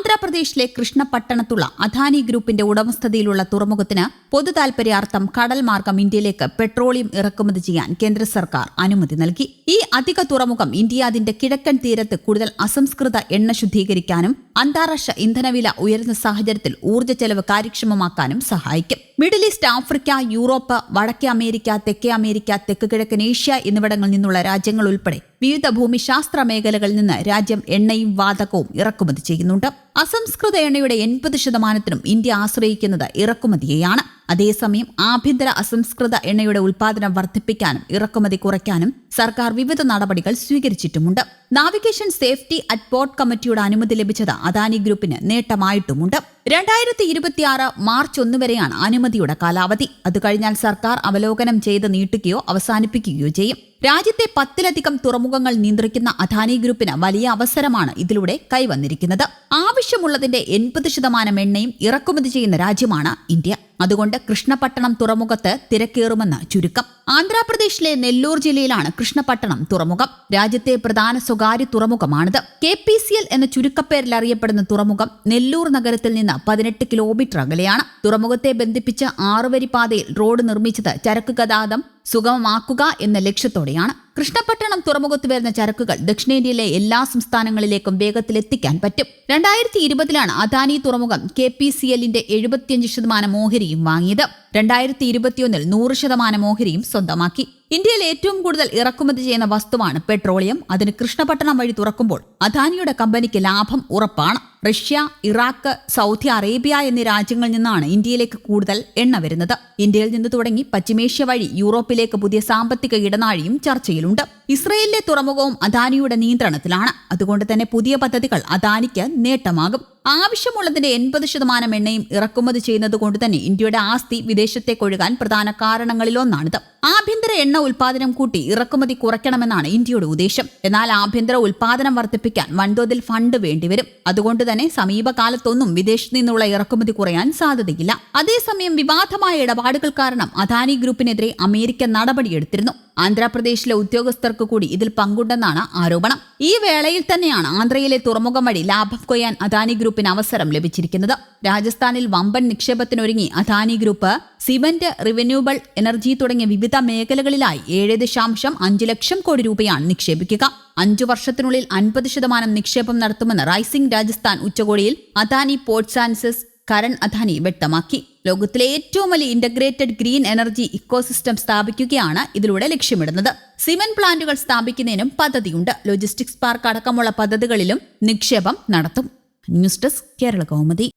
ആന്ധ്രാപ്രദേശിലെ കൃഷ്ണപട്ടണത്തുള്ള അധാനി ഗ്രൂപ്പിന്റെ ഉടമസ്ഥതയിലുള്ള തുറമുഖത്തിന് പൊതു താൽപര്യാർത്ഥം കടൽ മാർഗം ഇന്ത്യയിലേക്ക് പെട്രോളിയം ഇറക്കുമതി ചെയ്യാൻ കേന്ദ്ര സർക്കാർ അനുമതി നൽകി. ഈ അധിക തുറമുഖം ഇന്ത്യ അതിന്റെ കിഴക്കൻ തീരത്ത് കൂടുതൽ അസംസ്കൃത എണ്ണ ശുദ്ധീകരിക്കാനും അന്താരാഷ്ട്ര ഇന്ധനവില ഉയരുന്ന സാഹചര്യത്തിൽ ഊർജ ചെലവ് കാര്യക്ഷമമാക്കാനും സഹായിക്കും. മിഡിൽ ഈസ്റ്റ് ആഫ്രിക്ക യൂറോപ്പ് വടക്കേ അമേരിക്ക തെക്കേ അമേരിക്ക തെക്ക് കിഴക്കൻ ഏഷ്യ എന്നിവിടങ്ങളിൽ നിന്നുള്ള രാജ്യങ്ങൾ ഉൾപ്പെടെ വിവിധ ഭൂമിശാസ്ത്ര മേഖലകളിൽ നിന്ന് രാജ്യം എണ്ണയും വാതകവും ഇറക്കുമതി ചെയ്യുന്നുണ്ട്. അസംസ്കൃത എണ്ണയുടെ എൺപത് ശതമാനത്തിനും ഇന്ത്യ ആശ്രയിക്കുന്നത് ഇറക്കുമതിയെയാണ്. അതേസമയം ആഭ്യന്തര അസംസ്കൃത എണ്ണയുടെ ഉൽപാദനം വർദ്ധിപ്പിക്കാനും ഇറക്കുമതി കുറയ്ക്കാനും സർക്കാർ വിവിധ നടപടികൾ സ്വീകരിച്ചിട്ടുമുണ്ട്. നാവിഗേഷൻ സേഫ്റ്റി അറ്റ് പോർട്ട് കമ്മിറ്റിയുടെ അനുമതി ലഭിച്ചത് അദാനി ഗ്രൂപ്പിന് നേട്ടമായിട്ടുമുണ്ട്. രണ്ടായിരത്തി ഇരുപത്തിയാറ് മാർച്ച് ഒന്ന് വരെയാണ് അനുമതിയുടെ കാലാവധി. അത് കഴിഞ്ഞാൽ സർക്കാർ അവലോകനം ചെയ്ത് നീട്ടുകയോ അവസാനിപ്പിക്കുകയോ ചെയ്യും. രാജ്യത്തെ പത്തിലധികം തുറമുഖങ്ങൾ നിയന്ത്രിക്കുന്ന അദാനി ഗ്രൂപ്പിന് വലിയ അവസരമാണ് ഇതിലൂടെ കൈവന്നിരിക്കുന്നത്. ആവശ്യമുള്ളതിന്റെ എൺപത് ശതമാനം എണ്ണയും ഇറക്കുമതി ചെയ്യുന്ന രാജ്യമാണ് ഇന്ത്യ. അതുകൊണ്ട് കൃഷ്ണപട്ടണം തുറമുഖത്ത് തിരക്കേറുമെന്ന് ചുരുക്കം. ആന്ധ്രാപ്രദേശിലെ നെല്ലൂർ ജില്ലയിലാണ് കൃഷ്ണപട്ടണം തുറമുഖം. രാജ്യത്തെ പ്രധാന സ്വകാര്യ തുറമുഖമാണിത്. കെ പി സി എൽ എന്ന ചുരുക്കപ്പേരിൽ അറിയപ്പെടുന്ന തുറമുഖം നെല്ലൂർ നഗരത്തിൽ നിന്ന് പതിനെട്ട് കിലോമീറ്റർ അകലെയാണ്. തുറമുഖത്തെ ബന്ധിപ്പിച്ച് ആറുവരി പാതയിൽ റോഡ് നിർമ്മിച്ചത് ചരക്ക് ഗതാഗതം സുഗമമാക്കുക എന്ന ലക്ഷ്യത്തോടെയാണ്. കൃഷ്ണപട്ടണം തുറമുഖത്ത് വരുന്ന ചരക്കുകൾ ദക്ഷിണേന്ത്യയിലെ എല്ലാ സംസ്ഥാനങ്ങളിലേക്കും വേഗത്തിൽ എത്തിക്കാൻ പറ്റും. രണ്ടായിരത്തി ഇരുപതിലാണ് അദാനി തുറമുഖം കെ പി സി എല്ലിന്റെ എഴുപത്തിയഞ്ച് ശതമാനം ഓഹരിയും വാങ്ങിയത്. രണ്ടായിരത്തി ഇരുപത്തിയൊന്നിൽ നൂറ് ശതമാനം ഓഹരിയും സ്വന്തമാക്കി. ഇന്ത്യയിൽ ഏറ്റവും കൂടുതൽ ഇറക്കുമതി ചെയ്യുന്ന വസ്തുവാണ് പെട്രോളിയം. അതിന് കൃഷ്ണപട്ടണം വഴി തുറക്കുമ്പോൾ അദാനിയുടെ കമ്പനിക്ക് ലാഭം ഉറപ്പാണ്. റഷ്യ ഇറാഖ് സൗദി അറേബ്യ എന്നീ രാജ്യങ്ങളിൽ നിന്നാണ് ഇന്ത്യയിലേക്ക് കൂടുതൽ എണ്ണ വരുന്നത്. ഇന്ത്യയിൽ നിന്ന് തുടങ്ങി പശ്ചിമേഷ്യ വഴി യൂറോപ്പിലേക്ക് പുതിയ സാമ്പത്തിക ഇടനാഴിയും ചർച്ചയിലുണ്ട്. ഇസ്രയേലിലെ തുറമുഖവും അദാനിയുടെ നിയന്ത്രണത്തിലാണ്. അതുകൊണ്ട് തന്നെ പുതിയ പദ്ധതികൾ അദാനിക്ക് നേട്ടമാകും. ആവശ്യമുള്ളതിന്റെ എൺപത് ശതമാനം എണ്ണയും ഇറക്കുമതി ചെയ്യുന്നത് കൊണ്ട് തന്നെ ഇന്ത്യയുടെ ആസ്തി വിദേശത്തേക്ക് ഒഴുകാൻ പ്രധാന കാരണങ്ങളിലൊന്നാണിത് ആഭ്യന്തര എണ്ണ ഉൽപാദനം കൂട്ടി ഇറക്കുമതി കുറയ്ക്കണമെന്നാണ് ഇന്ത്യയുടെ ഉദ്ദേശം. എന്നാൽ ആഭ്യന്തര ഉൽപാദനം വർദ്ധിപ്പിക്കാൻ വൻതോതിൽ ഫണ്ട് വേണ്ടിവരും. അതുകൊണ്ട് തന്നെ സമീപകാലത്തൊന്നും വിദേശത്തു നിന്നുള്ള ഇറക്കുമതി കുറയാൻ സാധ്യതയില്ല. അതേസമയം വിവാദമായ ഇടപാടുകൾ കാരണം അദാനി ഗ്രൂപ്പിനെതിരെ അമേരിക്ക നടപടിയെടുത്തിരുന്നു. ആന്ധ്രാപ്രദേശിലെ ഉദ്യോഗസ്ഥർക്ക് കൂടി ഇതിൽ പങ്കുണ്ടെന്നാണ് ആരോപണം. ഈ വേളയിൽ തന്നെയാണ് ആന്ധ്രയിലെ തുറമുഖം വഴി ലാഭം കൊയ്യാൻ അദാനി ഗ്രൂപ്പിന് അവസരം ലഭിച്ചിരിക്കുന്നത്. രാജസ്ഥാനിൽ വമ്പൻ നിക്ഷേപത്തിനൊരുങ്ങി Adani group cement renewable energy തുടങ്ങിയ വിവിധ മേഖലകളിലായി ഏഴ് ദശാംശം അഞ്ച് ലക്ഷം കോടി രൂപയാണ് നിക്ഷേപിക്കുക. അഞ്ചു വർഷത്തിനുള്ളിൽ അൻപത് ശതമാനം നിക്ഷേപം നടത്തുമെന്ന് റൈസിംഗ് രാജസ്ഥാൻ ഉച്ചകോടിയിൽ അദാനി പോർട്ട് സാൻസസ് കരൺ അദാനി വ്യക്തമാക്കി. ലോകത്തിലെ ഏറ്റവും വലിയ ഇന്റഗ്രേറ്റഡ് ഗ്രീൻ എനർജി ഇക്കോസിസ്റ്റം സ്ഥാപിക്കുകയാണ് ഇതിലൂടെ ലക്ഷ്യമിടുന്നത്. സിമന്റ് പ്ലാന്റുകൾ സ്ഥാപിക്കുന്നതിനും പദ്ധതിയുണ്ട്. ലോജിസ്റ്റിക്സ് പാർക്ക് അടക്കമുള്ള പദ്ധതികളിലും നിക്ഷേപം നടത്തും. News desk Kerala Kaumudi.